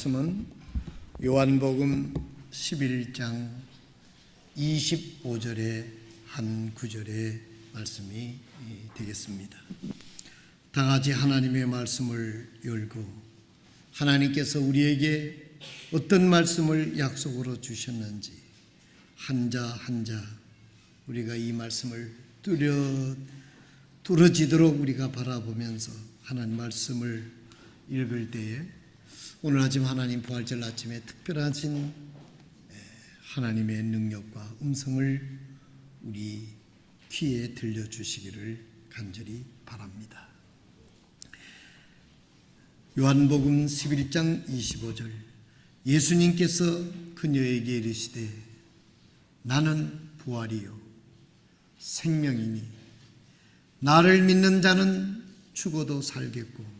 말씀은 요한복음 11장 25절의 한 구절의 말씀이 되겠습니다. 다 같이 하나님의 말씀을 열고 하나님께서 우리에게 어떤 말씀을 약속으로 주셨는지 한자 한자 우리가 이 말씀을 뚜려 뚫어지도록 우리가 바라보면서 하나님 말씀을 읽을 때에 오늘 아침 하나님 부활절 아침에 특별하신 하나님의 능력과 음성을 우리 귀에 들려주시기를 간절히 바랍니다. 요한복음 11장 25절 예수님께서 그녀에게 이르시되 나는 부활이요 생명이니 나를 믿는 자는 죽어도 살겠고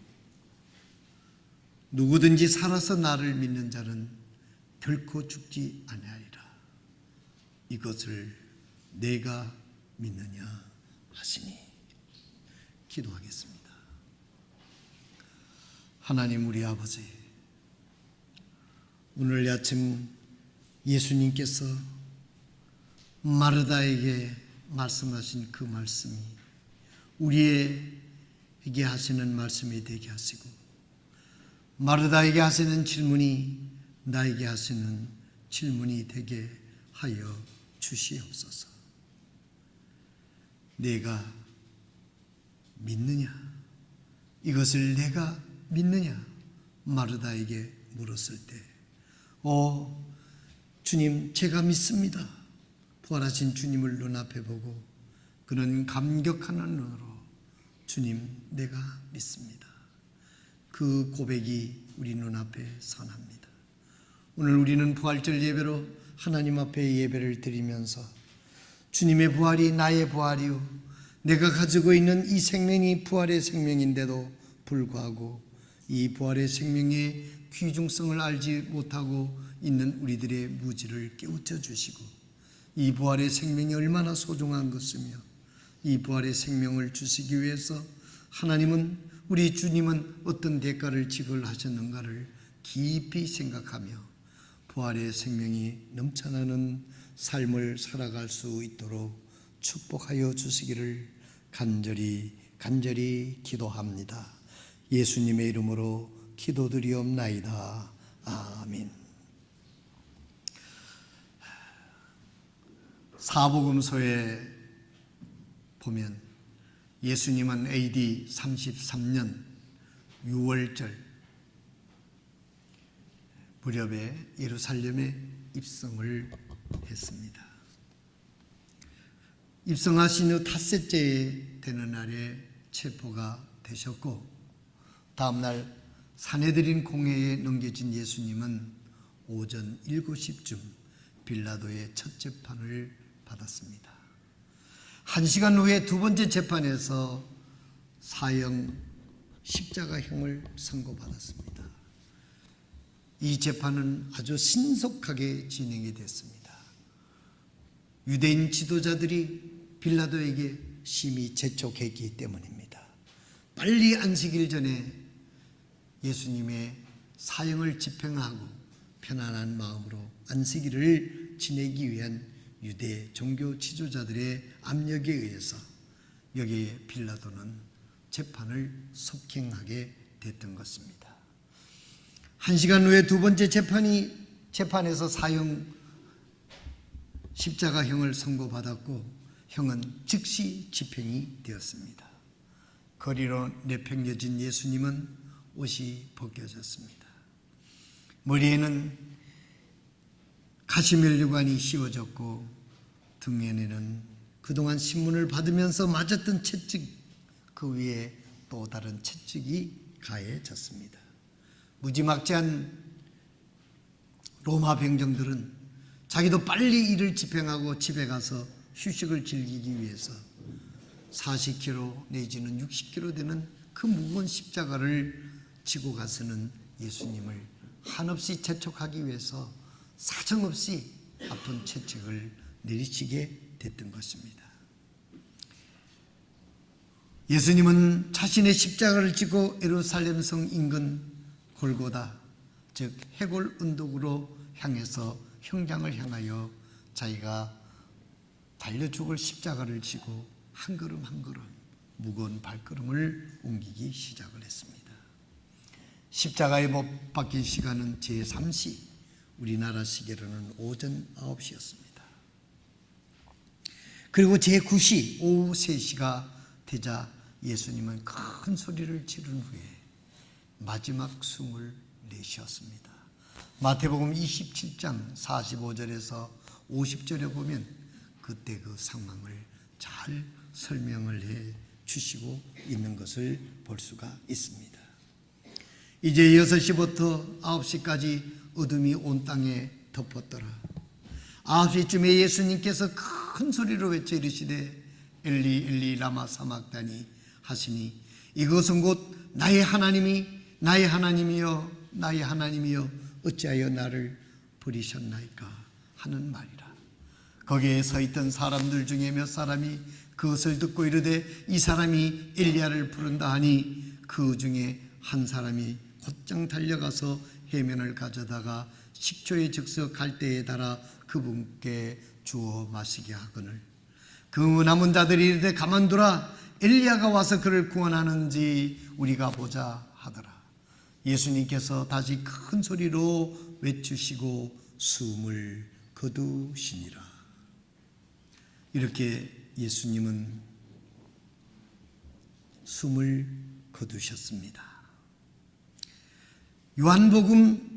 누구든지 살아서 나를 믿는 자는 결코 죽지 아니하리라. 이것을 내가 믿느냐 하시니 기도하겠습니다. 하나님 우리 아버지 오늘 아침 예수님께서 마르다에게 말씀하신 그 말씀이 우리에게 하시는 말씀이 되게 하시고 마르다에게 하시는 질문이 나에게 하시는 질문이 되게 하여 주시옵소서. 내가 믿느냐? 이것을 내가 믿느냐? 마르다에게 물었을 때, 오, 주님, 제가 믿습니다. 부활하신 주님을 눈앞에 보고 그는 감격하는 눈으로 주님, 내가 믿습니다. 그 고백이 우리 눈앞에 선합니다. 오늘 우리는 부활절 예배로 하나님 앞에 예배를 드리면서 주님의 부활이 나의 부활이요. 내가 가지고 있는 이 생명이 부활의 생명인데도 불구하고 이 부활의 생명의 귀중성을 알지 못하고 있는 우리들의 무지를 깨우쳐 주시고 이 부활의 생명이 얼마나 소중한 것이며 이 부활의 생명을 주시기 위해서 하나님은 우리 주님은 어떤 대가를 지불하셨는가를 깊이 생각하며 부활의 생명이 넘쳐나는 삶을 살아갈 수 있도록 축복하여 주시기를 간절히 간절히 기도합니다. 예수님의 이름으로 기도드리옵나이다. 아멘. 사복음서에 보면 예수님은 AD 33년 6월절 무렵에 예루살렘에 입성을 했습니다. 입성하신 후 닷새째 되는 날에 체포가 되셨고 다음날 사내들인 공회에 넘겨진 예수님은 오전 7시쯤 빌라도의 첫 재판을 받았습니다. 한 시간 후에 두 번째 재판에서 사형 십자가형을 선고받았습니다. 이 재판은 아주 신속하게 진행이 됐습니다. 유대인 지도자들이 빌라도에게 심히 재촉했기 때문입니다. 빨리 안식일 전에 예수님의 사형을 집행하고 편안한 마음으로 안식일을 지내기 위한 유대 종교 지도자들의 압력에 의해서 여기에 빌라도는 재판을 속행하게 됐던 것입니다. 한 시간 후에 두 번째 재판이 재판에서 사형 십자가형을 선고받았고 형은 즉시 집행이 되었습니다. 거리로 내팽겨진 예수님은 옷이 벗겨졌습니다. 머리에는 가시멜류관이 씌워졌고 등에는 그동안 신문을 받으면서 맞았던 채찍 그 위에 또 다른 채찍이 가해졌습니다. 무지막지한 로마 병정들은 자기도 빨리 일을 집행하고 집에 가서 휴식을 즐기기 위해서 40km 내지는 60km 되는 그 무거운 십자가를 지고 가서는 예수님을 한없이 재촉하기 위해서 사정없이 아픈 채찍을 내리치게 됐던 것입니다. 예수님은 자신의 십자가를 지고 예루살렘 성 인근 골고다 즉 해골 언덕으로 향해서 형장을 향하여 자기가 달려 죽을 십자가를 지고 한 걸음 한 걸음 무거운 발걸음을 옮기기 시작을 했습니다. 십자가에 못 박힌 시간은 제3시, 우리나라 시계로는 오전 9시였습니다. 그리고 제9시, 오후 3시가 되자 예수님은 큰 소리를 지른 후에 마지막 숨을 내쉬었습니다. 마태복음 27장 45절에서 50절에 보면 그때 그 상황을 잘 설명을 해 주시고 있는 것을 볼 수가 있습니다. 이제 6시부터 9시까지 어둠이 온 땅에 덮었더라. 9시쯤에 예수님께서 큰 소리로 외쳐 이르시되 엘리 엘리 라마 사막다니 하시니 이것은 곧 나의 하나님이 나의 하나님이여 나의 하나님이여 어찌하여 나를 버리셨나이까 하는 말이라. 거기에 서 있던 사람들 중에 몇 사람이 그것을 듣고 이르되 이 사람이 엘리야를 부른다 하니 그 중에 한 사람이 곧장 달려가서 해면을 가져다가 식초의 즉석 갈대에 달아 그분께 주어 마시게 하거늘. 그 남은 자들이 이르되 가만두라. 엘리야가 와서 그를 구원하는지 우리가 보자 하더라. 예수님께서 다시 큰 소리로 외치시고 숨을 거두시니라. 이렇게 예수님은 숨을 거두셨습니다. 요한복음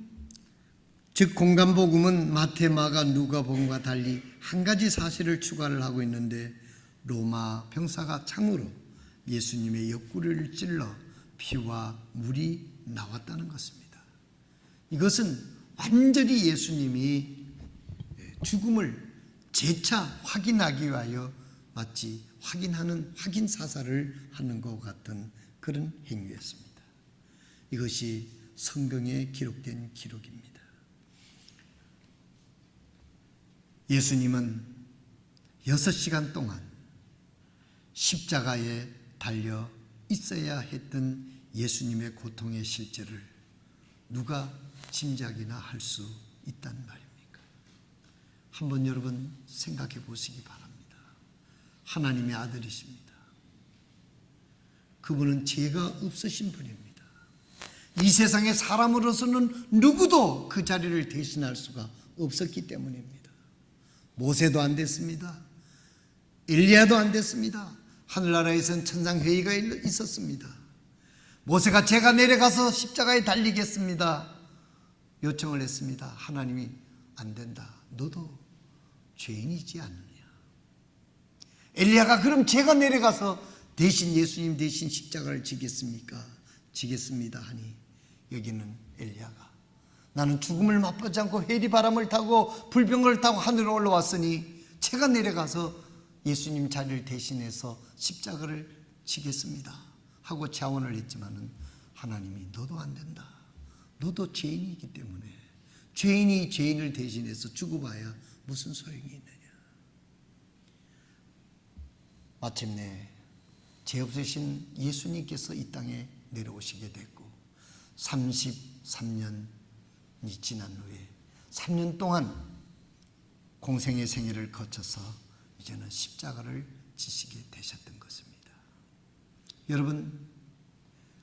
즉 공간복음은 마태, 마가, 누가복음과 달리 한 가지 사실을 추가를 하고 있는데 로마 병사가 창으로 예수님의 옆구리를 찔러 피와 물이 나왔다는 것입니다. 이것은 완전히 예수님이 죽음을 재차 확인하기 위하여 마치 확인하는 확인 사살을 하는 것 같은 그런 행위였습니다. 이것이 성경에 기록된 기록입니다. 예수님은 여섯 시간 동안 십자가에 달려 있어야 했던 예수님의 고통의 실제를 누가 짐작이나 할 수 있단 말입니까? 한번 여러분 생각해 보시기 바랍니다. 하나님의 아들이십니다. 그분은 죄가 없으신 분입니다. 이 세상에 사람으로서는 누구도 그 자리를 대신할 수가 없었기 때문입니다. 모세도 안 됐습니다. 엘리야도 안 됐습니다. 하늘나라에선 천상 회의가 있었습니다. 모세가 제가 내려가서 십자가에 달리겠습니다. 요청을 했습니다. 하나님이 안 된다. 너도 죄인이지 않느냐. 엘리야가 그럼 제가 내려가서 대신 예수님 대신 십자가를 지겠습니까? 지겠습니다 하니 여기는 엘리야가 나는 죽음을 맛보지 않고 해리 바람을 타고 불병을 타고 하늘로 올라왔으니 제가 내려가서 예수님 자리를 대신해서 십자가를 지겠습니다 하고 자원을 했지만은 하나님이 너도 안 된다. 너도 죄인이기 때문에 죄인이 죄인을 대신해서 죽어봐야 무슨 소용이 있느냐. 마침내 죄 없으신 예수님께서 이 땅에 내려오시게 됐고 33년이 지난 후에 3년 동안 공생의 생애를 거쳐서 이제는 십자가를 지시게 되셨던 것입니다. 여러분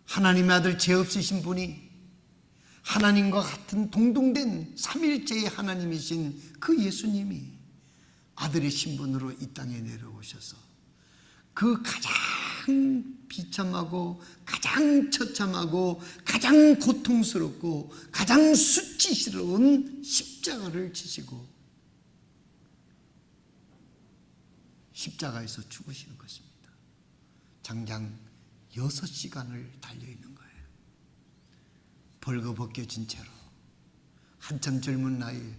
하나님의 아들 죄 없으신 분이 하나님과 같은 동등된 삼일체의 하나님이신 그 예수님이 아들의 신분으로 이 땅에 내려오셔서 그 가장 비참하고 가장 처참하고 가장 고통스럽고 가장 수치스러운 십자가를 지시고 십자가에서 죽으시는 것입니다. 장장 여섯 시간을 달려 있는 거예요. 벌거벗겨진 채로 한참 젊은 나이에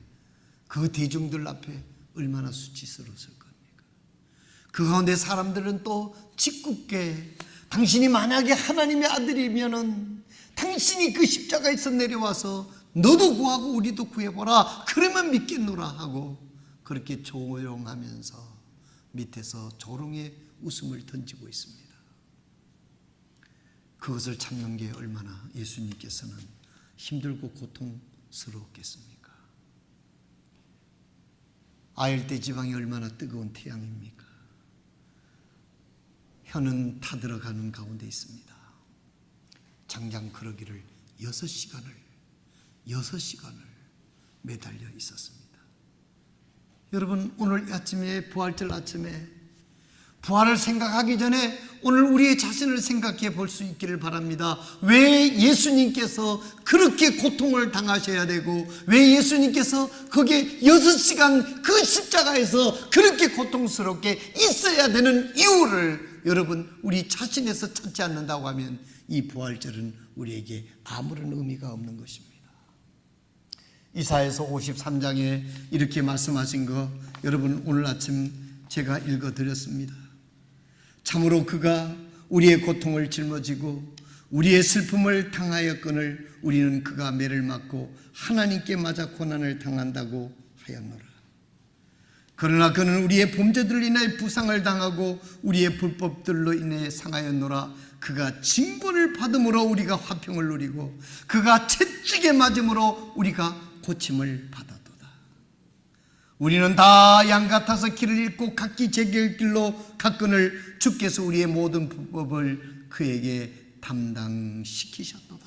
그 대중들 앞에 얼마나 수치스러웠을 겁니까? 그 가운데 사람들은 또 짓궂게 당신이 만약에 하나님의 아들이면은 당신이 그 십자가에서 내려와서 너도 구하고 우리도 구해보라 그러면 믿겠노라 하고 그렇게 조용하면서 밑에서 조롱의 웃음을 던지고 있습니다. 그것을 참는 게 얼마나 예수님께서는 힘들고 고통스러웠겠습니까? 아열대 지방이 얼마나 뜨거운 태양입니까? 혀는 타들어가는 가운데 있습니다. 장장 그러기를 여섯 시간을 여섯 시간을 매달려 있었습니다. 여러분 오늘 아침에 부활절 아침에 부활을 생각하기 전에 오늘 우리의 자신을 생각해 볼 수 있기를 바랍니다. 왜 예수님께서 그렇게 고통을 당하셔야 되고 왜 예수님께서 거기에 여섯 시간 그 십자가에서 그렇게 고통스럽게 있어야 되는 이유를 여러분 우리 자신에서 찾지 않는다고 하면 이 부활절은 우리에게 아무런 의미가 없는 것입니다. 이사에서 53장에 이렇게 말씀하신 거 여러분 오늘 아침 제가 읽어 드렸습니다. 참으로 그가 우리의 고통을 짊어지고 우리의 슬픔을 당하였거늘 우리는 그가 매를 맞고 하나님께 맞아 고난을 당한다고 하였노라. 그러나 그는 우리의 범죄들로 인해 부상을 당하고 우리의 불법들로 인해 상하였노라. 그가 징벌을 받음으로 우리가 화평을 누리고 그가 채찍에 맞음으로 우리가 고침을 받았도다. 우리는 다 양 같아서 길을 잃고 각기 제길 길로 갔거늘 주께서 우리의 모든 불법을 그에게 담당시키셨도다.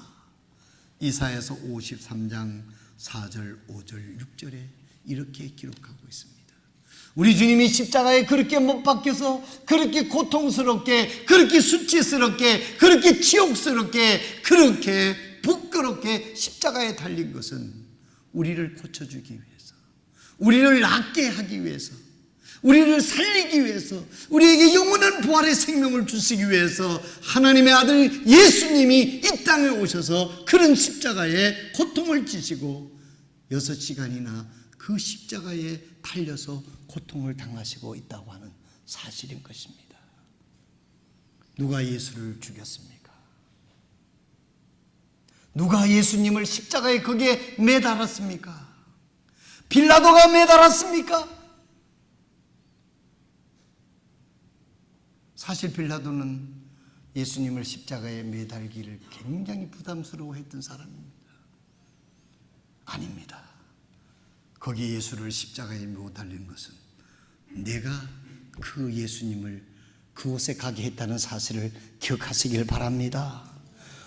이사에서 53장 4절, 5절, 6절에 이렇게 기록하고 있습니다. 우리 주님이 십자가에 그렇게 못 박혀서 그렇게 고통스럽게 그렇게 수치스럽게 그렇게 치욕스럽게 그렇게 부끄럽게 십자가에 달린 것은 우리를 고쳐주기 위해서 우리를 낫게 하기 위해서 우리를 살리기 위해서 우리에게 영원한 부활의 생명을 주시기 위해서 하나님의 아들 예수님이 이 땅에 오셔서 그런 십자가에 고통을 지시고 여섯 시간이나 그 십자가에 달려서 고통을 당하시고 있다고 하는 사실인 것입니다. 누가 예수를 죽였습니까? 누가 예수님을 십자가에 거기에 매달았습니까? 빌라도가 매달았습니까? 사실 빌라도는 예수님을 십자가에 매달기를 굉장히 부담스러워했던 사람입니다. 아닙니다. 거기 예수를 십자가에 못 달린 것은 내가 그 예수님을 그곳에 가게 했다는 사실을 기억하시길 바랍니다.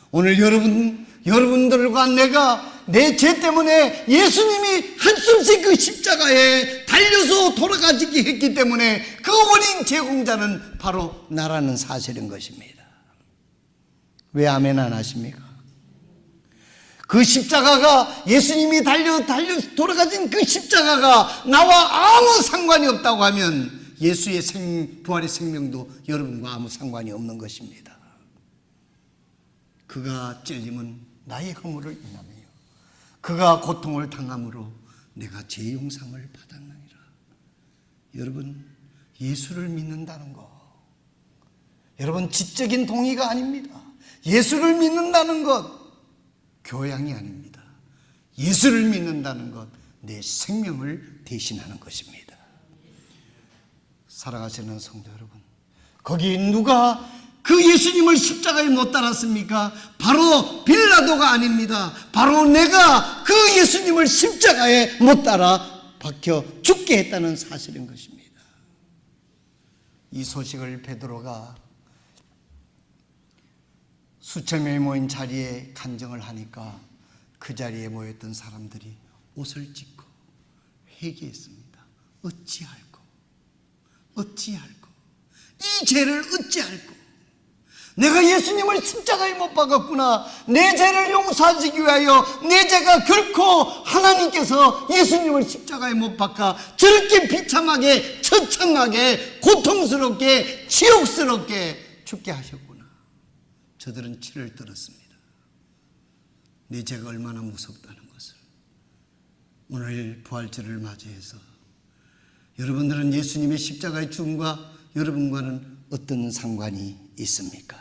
오늘 여러분, 여러분들과 내가 내 죄 때문에 예수님이 한숨씩 그 십자가에 달려서 돌아가시게 했기 때문에 그 원인 제공자는 바로 나라는 사실인 것입니다. 왜 아멘 안 하십니까? 그 십자가가 예수님이 달려 달려 돌아가신 그 십자가가 나와 아무 상관이 없다고 하면 예수의 생, 부활의 생명도 여러분과 아무 상관이 없는 것입니다. 그가 찔림은 나의 허물을 인하며 그가 고통을 당함으로 내가 제 용상을 받았느니라. 여러분 예수를 믿는다는 거 여러분 지적인 동의가 아닙니다. 예수를 믿는다는 것 교양이 아닙니다. 예수를 믿는다는 것, 내 생명을 대신하는 것입니다. 살아가시는 성도 여러분, 거기 누가 그 예수님을 십자가에 못 달았습니까? 바로 빌라도가 아닙니다. 바로 내가 그 예수님을 십자가에 못 달아 박혀 죽게 했다는 사실인 것입니다. 이 소식을 베드로가 수천 명이 모인 자리에 간증을 하니까 그 자리에 모였던 사람들이 옷을 찢고 회개했습니다. 어찌할꼬? 어찌할꼬? 이 죄를 어찌할꼬? 내가 예수님을 십자가에 못 박았구나. 내 죄를 용서하시기 위하여 내 죄가 결코 하나님께서 예수님을 십자가에 못 박아 저렇게 비참하게 처참하게 고통스럽게 지옥스럽게 죽게 하셨구나. 저들은 치를 들었습니다. 내 죄가 얼마나 무섭다는 것을 오늘 부활절을 맞이해서 여러분들은 예수님의 십자가의 죽음과 여러분과는 어떤 상관이 있습니까?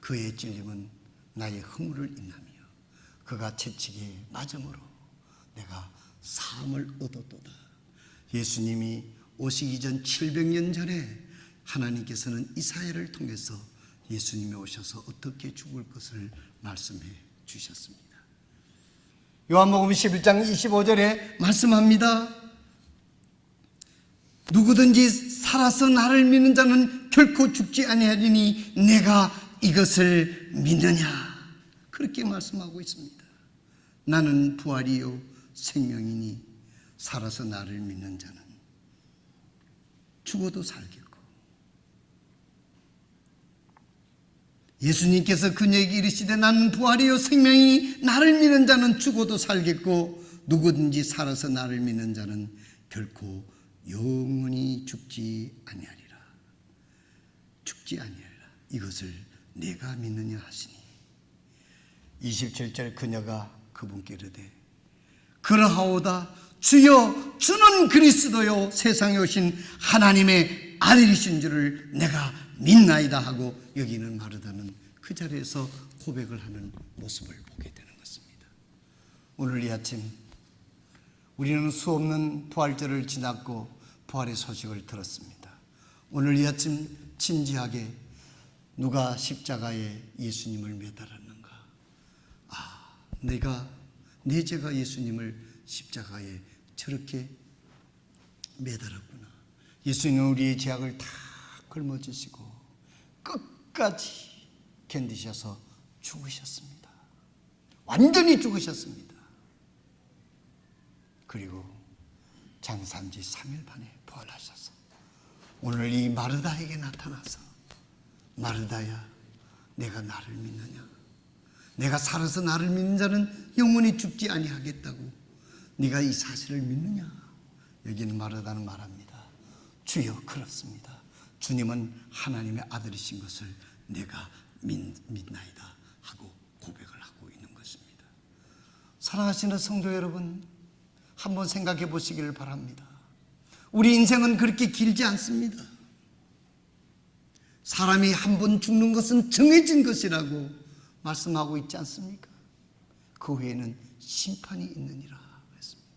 그의 찔림은 나의 허물을 인하며 그가 채찍에 맞음으로 내가 사함을 얻었도다. 예수님이 오시기 전 700년 전에 하나님께서는 이사야를 통해서 예수님이 오셔서 어떻게 죽을 것을 말씀해 주셨습니다. 요한복음 11장 25절에 말씀합니다. 누구든지 살아서 나를 믿는 자는 결코 죽지 아니하리니 내가 이것을 믿느냐 그렇게 말씀하고 있습니다. 나는 부활이요 생명이니 살아서 나를 믿는 자는 죽어도 살겠고 예수님께서 그녀에게 이르시되 나는 부활이요 생명이니 나를 믿는 자는 죽어도 살겠고 누구든지 살아서 나를 믿는 자는 결코 영원히 죽지 아니하리라. 죽지 아니하리라. 이것을 내가 믿느냐 하시니. 27절 그녀가 그분께 이르되 그러하오다 주여 주는 그리스도요 세상에 오신 하나님의 아들이신 줄을 내가 믿나이다 하고 여기는 마르다는 그 자리에서 고백을 하는 모습을 보게 되는 것입니다. 오늘 이 아침 우리는 수없는 부활절을 지났고 부활의 소식을 들었습니다. 오늘 이 아침 진지하게 누가 십자가에 예수님을 매달았는가? 아, 내가 내 죄가 예수님을 십자가에 저렇게 매달았구나. 예수님은 우리의 죄악을 다 걸머지시고 끝까지 견디셔서 죽으셨습니다. 완전히 죽으셨습니다. 그리고 장사한 지 3일 만에 부활하셔서 오늘 이 마르다에게 나타나서 마르다야 내가 나를 믿느냐 내가 살아서 나를 믿는 자는 영원히 죽지 아니하겠다고 네가 이 사실을 믿느냐 여기는 마르다는 말합니다 주여 그렇습니다 주님은 하나님의 아들이신 것을 내가 믿, 믿나이다 하고 고백을 하고 있는 것입니다 사랑하시는 성도 여러분 한번 생각해 보시기를 바랍니다. 우리 인생은 그렇게 길지 않습니다. 사람이 한 번 죽는 것은 정해진 것이라고 말씀하고 있지 않습니까? 그 후에는 심판이 있느니라 그랬습니다.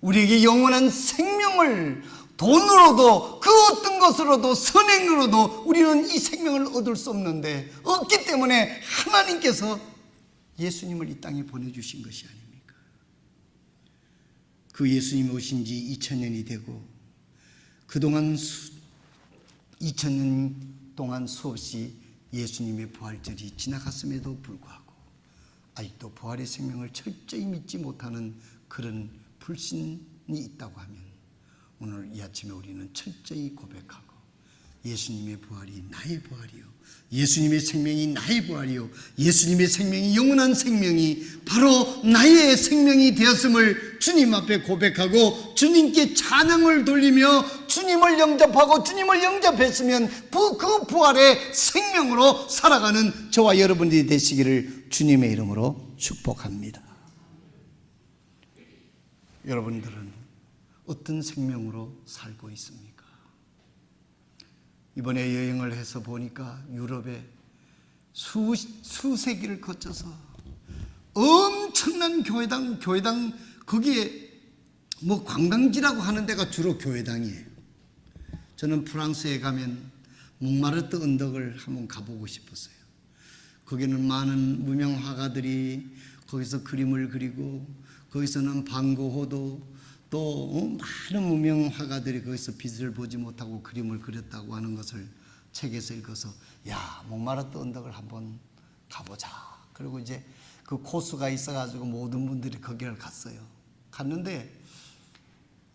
우리에게 영원한 생명을 돈으로도 그 어떤 것으로도 선행으로도 우리는 이 생명을 얻을 수 없는데 없기 때문에 하나님께서 예수님을 이 땅에 보내주신 것이 아닙니다. 그 예수님이 오신 지 2000년이 되고 그동안 수, 2000년 동안 수없이 예수님의 부활절이 지나갔음에도 불구하고 아직도 부활의 생명을 철저히 믿지 못하는 그런 불신이 있다고 하면 오늘 이 아침에 우리는 철저히 고백하고 예수님의 부활이 나의 부활이요. 예수님의 생명이 나의 부활이요. 예수님의 생명이 영원한 생명이 바로 나의 생명이 되었음을 주님 앞에 고백하고 주님께 찬양을 돌리며 주님을 영접하고 주님을 영접했으면 그 부활의 생명으로 살아가는 저와 여러분들이 되시기를 주님의 이름으로 축복합니다. 여러분들은 어떤 생명으로 살고 있습니까? 이번에 여행을 해서 보니까 유럽에 수, 수세기를 거쳐서 엄청난 교회당, 교회당, 거기에 뭐 관광지라고 하는 데가 주로 교회당이에요. 저는 프랑스에 가면 몽마르트 언덕을 한번 가보고 싶었어요. 거기는 많은 무명 화가들이 거기서 그림을 그리고 거기서는 방고호도 또 어, 많은 무명 화가들이 거기서 빛을 보지 못하고 그림을 그렸다고 하는 것을 책에서 읽어서 야 목마르트 언덕을 한번 가보자. 그리고 이제 그 코스가 있어가지고 모든 분들이 거기를 갔어요. 갔는데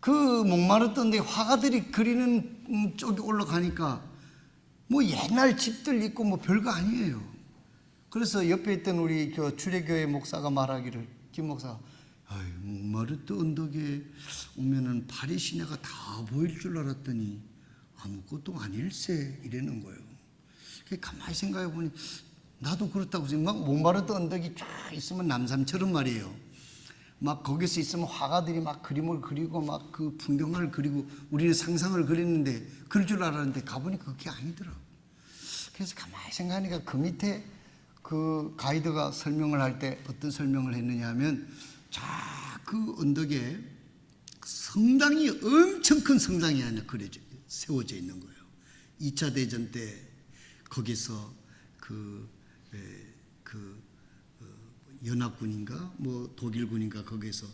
그 목마르트 언덕에 화가들이 그리는 음, 쪽에 올라가니까 뭐 옛날 집들 있고 뭐 별거 아니에요. 그래서 옆에 있던 우리 그 주례교회 목사가 말하기를 김 목사 아이 목마르트 언덕에 오면은 파리 시내가 다 보일 줄 알았더니 아무것도 아닐세 이러는 거예요. 가만히 생각해 보니 나도 그렇다고 생각. 막 목마르트 언덕이 쫙 있으면 남산처럼 말이에요. 막 거기서 있으면 화가들이 막 그림을 그리고 막 그 풍경을 그리고 우리는 상상을 그리는데 그럴 줄 알았는데 가보니까 그게 아니더라고. 그래서 가만히 생각하니까 그 밑에 그 가이드가 설명을 할 때 어떤 설명을 했느냐 하면 자 그 언덕에 성당이 엄청 큰 성당이 하나 그려져 세워져 있는 거예요. 2차 대전 때 거기서 그, 에, 그 어, 연합군인가 뭐 독일군인가 거기서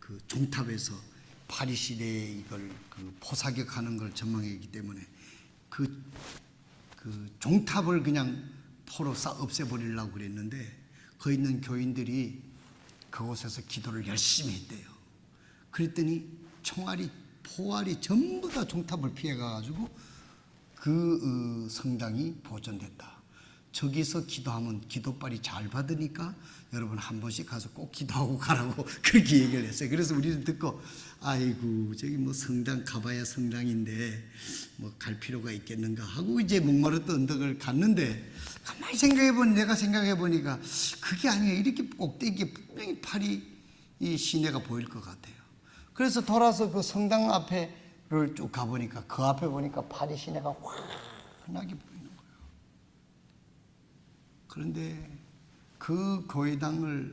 그 종탑에서 파리 시대에 이걸 그 포사격하는 걸 전망했기 때문에 그, 그 종탑을 그냥 포로 싹 없애버리려고 그랬는데 거 있는 교인들이 그곳에서 기도를 열심히 했대요. 그랬더니 총알이 포알이 전부 다 종탑을 피해가가지고 그 어, 성당이 보존됐다. 저기서 기도하면 기도빨이 잘 받으니까 여러분 한 번씩 가서 꼭 기도하고 가라고 그렇게 얘기를 했어요. 그래서 우리는 듣고 아이고 저기 뭐 성당 가봐야 성당인데 뭐 갈 필요가 있겠는가 하고 이제 목마르던 언덕을 갔는데 가만히 생각해 보니 내가 생각해 보니까 그게 아니에요. 이렇게 꼭대기에 분명히 팔이 이 시내가 보일 것 같아요. 그래서 돌아서 그 성당 앞에를 쭉 가보니까 그 앞에 보니까 파리 시내가 환하게. 그런데 그 교회당을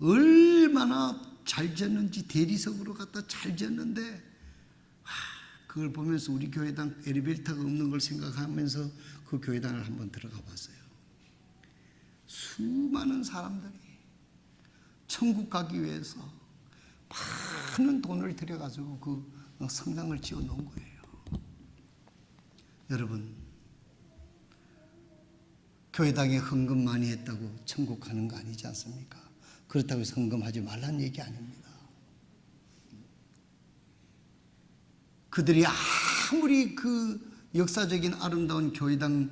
얼마나 잘 지었는지 대리석으로 갖다 잘 하, 그걸 보면서 우리 교회당 엘리베이터가 없는 걸 생각하면서 그 교회당을 한번 들어가 봤어요. 수많은 사람들이 천국 가기 위해서 많은 돈을 들여가지고 그 성당을 지어 놓은 거예요. 여러분, 교회당에 헌금 많이 했다고 천국 가는 거 아니지 않습니까? 그렇다고 해서 헌금하지 말라는 얘기 아닙니다. 그들이 아무리 그 역사적인 아름다운 교회당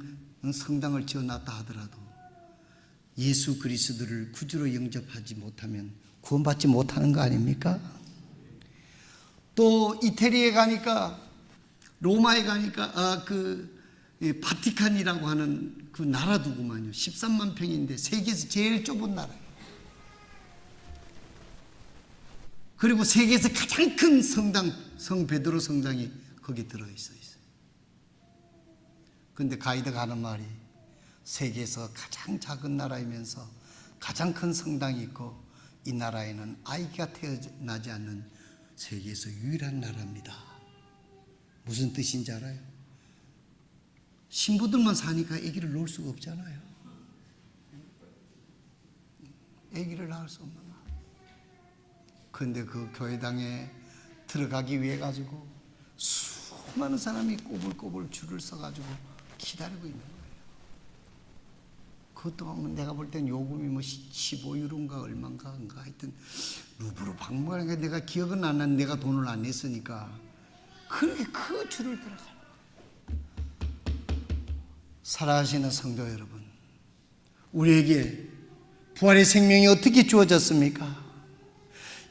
성당을 지어놨다 하더라도 예수 그리스도를 구주로 영접하지 못하면 구원받지 못하는 거 아닙니까? 또 이태리에 가니까 로마에 가니까 아, 그이 바티칸이라고 하는 그 나라 두구만요. 13만 평인데 세계에서 제일 좁은 나라예요. 그리고 세계에서 가장 큰 성당 성 베드로 성당이 거기 들어 있어 있어요. 근데 가이드가 하는 말이 세계에서 가장 작은 나라이면서 가장 큰 성당이 있고 이 나라에는 아이가 태어나지 않는 세계에서 유일한 나라입니다. 무슨 뜻인지 알아요? 신부들만 사니까 아기를 놓을 수가 없잖아요. 아기를 낳을 수 없는 나라. 근데 그 교회당에 들어가기 위해 가지고 수많은 사람이 꼬불꼬불 줄을 서가지고 기다리고 있는 거예요. 그것도 하면 내가 볼 땐 요금이 뭐 15유로인가 얼마인가 인가 하여튼 루브르 박물관에 내가 기억은 안 나는 내가 돈을 안 냈으니까 그렇게 그 줄을 들어가. 살아가시는 성도 여러분, 우리에게 부활의 생명이 어떻게 주어졌습니까?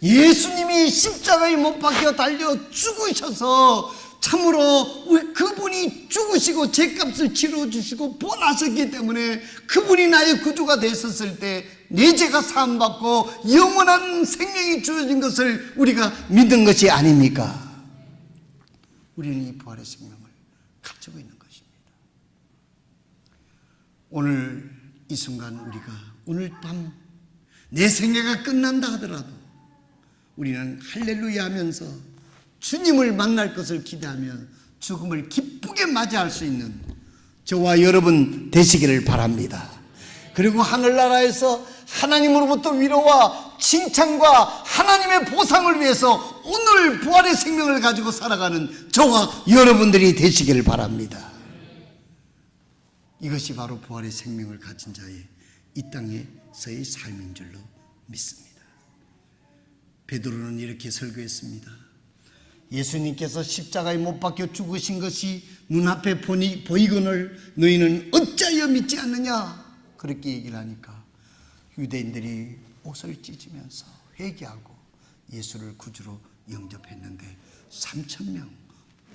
예수님이 십자가에 못 박혀 달려 죽으셔서 참으로 그분이 죽으시고 죄값을 치러주시고 보나셨기 때문에 그분이 나의 구주가 되셨을 때 내 죄가 사함받고 영원한 생명이 주어진 것을 우리가 믿는 것이 아닙니까? 우리는 이 부활의 생명을 가지고 있는 것입니다. 오늘 이 순간 우리가 오늘 밤 내 생애가 끝난다 하더라도 우리는 할렐루야 하면서 주님을 만날 것을 기대하며 죽음을 기쁘게 맞이할 수 있는 저와 여러분 되시기를 바랍니다. 그리고 하늘나라에서 하나님으로부터 위로와 칭찬과 하나님의 보상을 위해서 오늘 부활의 생명을 가지고 살아가는 저와 여러분들이 되시기를 바랍니다. 이것이 바로 부활의 생명을 가진 자의 이 땅에서의 삶인 줄로 믿습니다. 베드로는 이렇게 설교했습니다. 예수님께서 십자가에 못 박혀 죽으신 것이 눈앞에 보니, 보이거늘 너희는 어찌하여 믿지 않느냐? 그렇게 얘기를 하니까 유대인들이 옷을 찢으면서 회개하고 예수를 구주로 영접했는데 3천 명,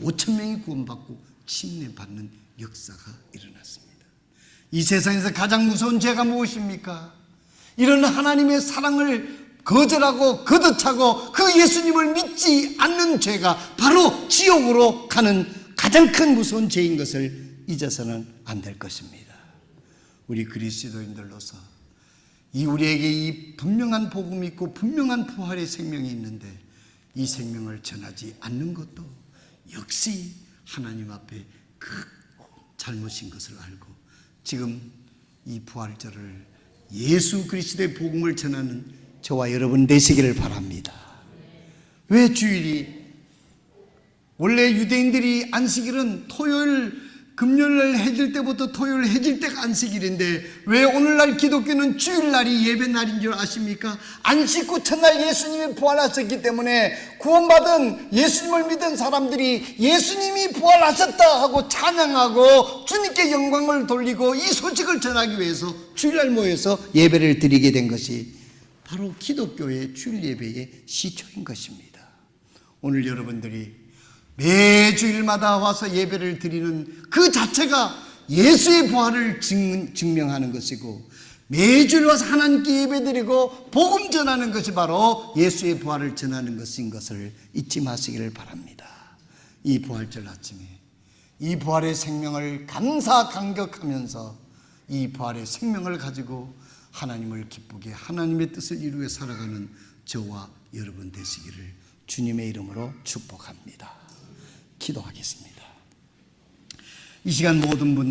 5천 명이 구원받고 침례받는 역사가 일어났습니다. 이 세상에서 가장 무서운 죄가 무엇입니까? 이런 하나님의 사랑을 거절하고 거듭차고 그 예수님을 믿지 않는 죄가 바로 지옥으로 가는 가장 큰 무서운 죄인 것을 잊어서는 안 될 것입니다. 우리 그리스도인들로서 이 우리에게 이 분명한 복음이 있고 분명한 부활의 생명이 있는데 이 생명을 전하지 않는 것도 역시 하나님 앞에 그 잘못인 것을 알고 지금 이 부활절을 예수 그리스도의 복음을 전하는 저와 여러분 되시기를 바랍니다. 왜 주일이 원래 유대인들이 안식일은 토요일 금요일 해질 때부터 토요일 해질 때가 안식일인데 왜 오늘날 기독교는 주일날이 예배 날인 줄 아십니까? 안식 후 첫날 예수님이 부활하셨기 때문에 구원받은 예수님을 믿은 사람들이 예수님이 부활하셨다 하고 찬양하고 주님께 영광을 돌리고 이 소식을 전하기 위해서 주일날 모여서 예배를 드리게 된 것이 바로 기독교의 주일 예배의 시초인 것입니다. 오늘 여러분들이 매주일마다 와서 예배를 드리는 그 자체가 예수의 부활을 증, 증명하는 것이고 매주일 와서 하나님께 예배 드리고 복음 전하는 것이 바로 예수의 부활을 전하는 것인 것을 잊지 마시기를 바랍니다. 이 부활절 아침에 이 부활의 생명을 감사 감격하면서 이 부활의 생명을 가지고 하나님을 기쁘게 하나님의 뜻을 이루어 살아가는 저와 여러분 되시기를 주님의 이름으로 축복합니다. 기도하겠습니다. 이 시간 모든 분